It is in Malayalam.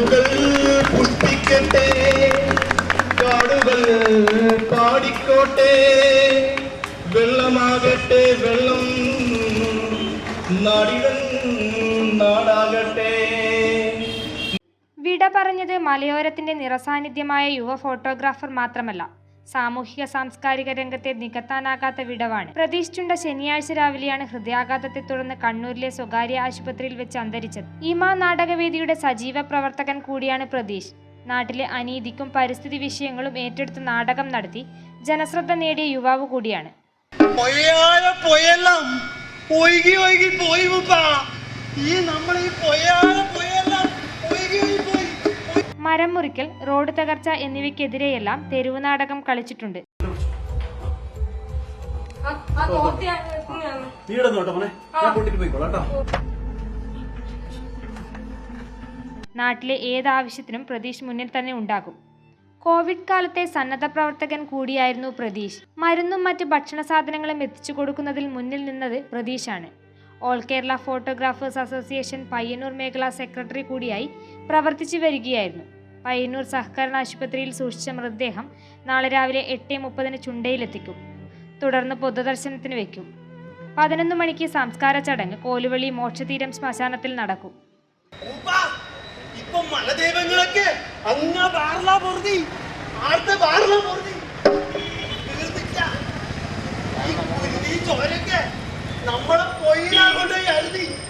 പുല്ലുകൾ പുഷ്പിക്കട്ടെ കാടുകൾ പാടിക്കോട്ടെ. വെള്ളമാകട്ടെ വെള്ളം നാടിടൻ നാടാകട്ടെ. വിട പറഞ്ഞത് മലയോരത്തിന്റെ നിറസാന്നിധ്യമായ യുവ ഫോട്ടോഗ്രാഫർ മാത്രമല്ല. സാമൂഹിക സാംസ്കാരിക രംഗത്തെ നികത്താനാകാത്ത വിടവാണ്. പ്രതീഷ് ചുണ്ട ശനിയാഴ്ച രാവിലെയാണ് ഹൃദയാഘാതത്തെ തുടർന്ന് കണ്ണൂരിലെ സ്വകാര്യ ആശുപത്രിയിൽ വെച്ച് അന്തരിച്ചത്. ഇമാ നാടകവേദിയുടെ സജീവ പ്രവർത്തകൻ കൂടിയാണ് പ്രതീഷ്. നാട്ടിലെ അനീതിക്കും പരിസ്ഥിതി വിഷയങ്ങളും ഏറ്റെടുത്ത് നാടകം നടത്തി ജനശ്രദ്ധ നേടിയ യുവാവ് കൂടിയാണ്. ഈ നമ്മൾ ഈ പൊയ്യായ മരം മുറിക്കൽ റോഡ് തകർച്ച എന്നിവയ്ക്കെതിരെയെല്ലാം തെരുവ് നാടകം കളിച്ചിട്ടുണ്ട്. നാട്ടിലെ ഏതാവശ്യത്തിനും പ്രതീഷ് മുന്നിൽ തന്നെ ഉണ്ടാകും. കോവിഡ് കാലത്തെ സന്നദ്ധ പ്രവർത്തകൻ കൂടിയായിരുന്നു പ്രതീഷ്. മരുന്നും മറ്റ് ഭക്ഷണ സാധനങ്ങളും എത്തിച്ചു കൊടുക്കുന്നതിൽ മുന്നിൽ നിന്നത് പ്രതീഷാണ്. All Kerala photographers association Payyanur മേഖലാ സെക്രട്ടറി കൂടിയായി പ്രവർത്തിച്ചു വരികയായിരുന്നു. പയ്യന്നൂർ സഹകരണ ആശുപത്രിയിൽ സൂക്ഷിച്ച മൃതദേഹം നാളെ രാവിലെ എട്ട് മുപ്പതിന് ചുണ്ടയിലെത്തിക്കും. തുടർന്ന് പൊതുദർശനത്തിന് വയ്ക്കും പതിനൊന്ന് മണിക്ക് സംസ്കാര ചടങ്ങ് കോലുവള്ളി മോക്ഷതീരം ശ്മശാനത്തിൽ നടക്കും. നമ്മളെ ഇപ്പൊ കൊണ്ടുപോയി അങ്ങ